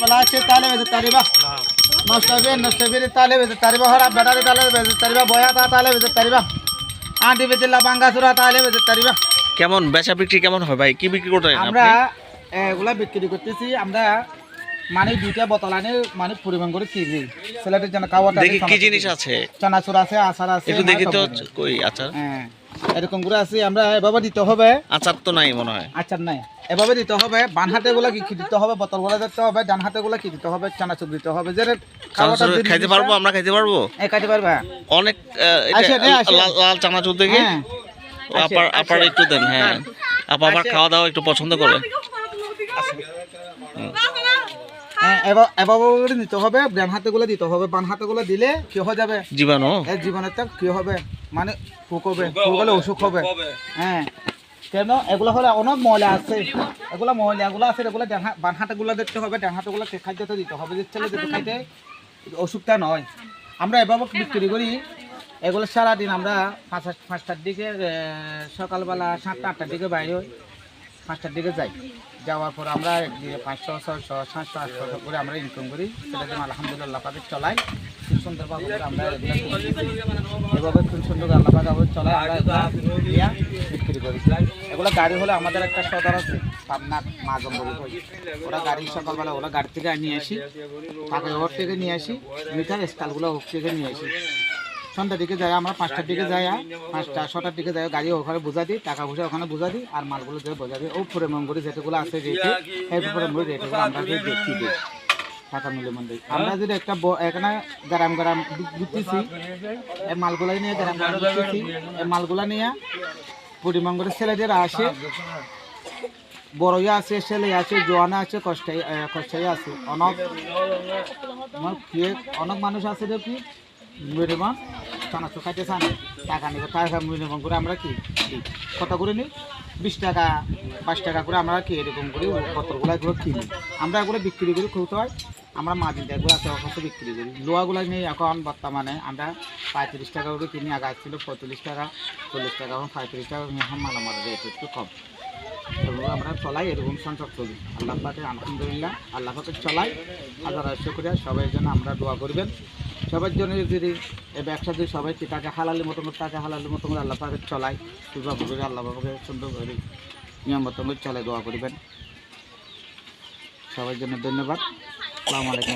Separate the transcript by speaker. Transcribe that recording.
Speaker 1: Plastic তালে বেজে তারিবা নষ্টবীর নষ্টবীর তালে বেজে তারিবা হরা ব্যাটারি তালে বেজে তারিবা বয়া তা তালে বেজে তারিবা আন্টি তালে বেজে তারিবা
Speaker 2: কেমন? বেচা বিক্রি কেমন হয় ভাই? কি বিক্রি করতে
Speaker 1: আমরা এগুলা বিক্রি করতেছি। আমরা মানে দুইটা বোতল আনি মানে পরিমাণ করে কিনি ছেলেদের জন্য খাওয়া
Speaker 2: দেখি কি জিনিস আছে?
Speaker 1: চানাচুর আছে আচার আছে
Speaker 2: একটু দেখি তো। কই আচার।
Speaker 1: হ্যাঁ এরকম করে আছে আমরা এভাবে দিতে হবে।
Speaker 2: আচার তো নাই মনে হয়।
Speaker 1: আচ্ছা নাই। এভাবে দিতে হবে বান হাতে গুলা কি কি দিতে হবে বোতলগুলা দিতে হবে ডান হাতে গুলা কি দিতে হবে চানাচুর দিতে হবে যে খাওয়াটা
Speaker 2: খাইতে পারব আমরা খাইতে পারব?
Speaker 1: এ খাইতে পারবা।
Speaker 2: অনেক। লাল লাল চানাচুর দেখে।
Speaker 1: হ্যাঁ।
Speaker 2: আপার আপার একটু দেন হ্যাঁ। আপা আবার খাওয়া দাওয়া একটু পছন্দ করে
Speaker 1: হ্যাঁ এভাবে করে দিতে হবে ডান হাতে গুলা দিতে হবে। বান হাতে গুলা দিলে কি হয়ে যাবে?
Speaker 2: জীবাণু।
Speaker 1: এর জীবনের কি হবে? মানে ফুক হবে হলে অসুখ হবে। হ্যাঁ। কেন এগুলো হলে অনেক ময়লা আছে। এগুলো আছে এগুলো ডান হাত- হাতে গুলো দেখতে হবে ডান হাতে গুলো খাদ্যতে দিতে হবে? যে ছেলে যেতে খাইতে অসুখটা নয়। আমরা এভাবে বিক্রি করি। এগুলো সারাদিন আমরা পাঁচটা পাঁচটার দিকে সকালবেলা সাতটা আটটার দিকে বাইরে হই পাঁচটার দিকে যাই। যাওয়ার পর আমরা একদিকে পাঁচশো, ছয়শো, সাতশো আটশো করে আমরা ইনকাম করি। সেটা যেন আলহামদুলিল্লাহ পাকে চলাই। খুব সুন্দরভাবে আমরা এভাবে খুব সুন্দর আল্লাহ পাক চলাই, আমরা বিক্রি করি। এগুলো গাড়ি হলে আমাদের একটা সদর আছে, পাবনার মাজম বলে। ওরা গাড়ি সকালবেলা, ওরা গাড়ি থেকে নিয়ে আসি তাকে ওর থেকে নিয়ে আসি, মিটার স্কালগুলো ওর থেকে নিয়ে আসি। সন্ধ্যার দিকে যাই আমরা পাঁচটার দিকে যাই পাঁচটা ছটার দিকে যাই গাড়ি ওখানে বোঝা দিই টাকা পয়সা ওখানে বোঝা দিই আর মালগুলো দিয়ে বোঝা দিই। ও পুরে মঙ্গরি যেগুলো আছে রেটে এই মঙ্গরি রেটগুলো আমরা দেখি দিই টাকা মিলে মন্দির আমরা যদি একটা এখানে গ্রাম গ্রাম দিতেছি এই মালগুলা নিয়ে গ্রাম গ্রাম দিতেছি এই মালগুলা নিয়ে পরিমঙ্গলের ছেলেদের আসে। বড়ই আছে ছেলে আছে জোয়ানা আছে কষ্টাই কষ্টাই আছে। অনেক অনেক মানুষ আছে দেখি মিনিমাম চানাচুর খাইতে চান টাকা নিব টাকা মিনিমাম করে আমরা কি। কত করে নিই? বিশ টাকা পাঁচ টাকা করে আমরা কি এরকম করে পত্রগুলো এগুলো কিনি। আমরা এগুলো বিক্রি করি, খুব হয়। আমরা মাঝিন এগুলো অবশ্য বিক্রি করি। লোয়াগুলো নিয়ে এখন বর্তমানে, আমরা পঁয়ত্রিশ টাকা করে কিনি, আগে ছিল পঁয়ত্রিশ টাকা, চল্লিশ টাকা এখন পঁয়ত্রিশ টাকা, এখন মালামাল রেট একটু কম। আমরা চলাই, এরকম সংসার চলি। আল্লাহ পাকে আলহামদুলিল্লাহ, আল্লাহ পাকে চলাই। হাজার হাজার করে সবাই যেন আমরা দোয়া করবেন। সবার জন্য যদি যদি সবাই টাকা হালালের মতো করে, টাকা হালালের মতো করে আল্লাহ পাকে চলাই সুযোগ করে আল্লাহ পাকে সুন্দর করে নিয়ম মতন করে দোয়া করবেন। সবার জন্য ধন্যবাদ। আসসালামু আলাইকুম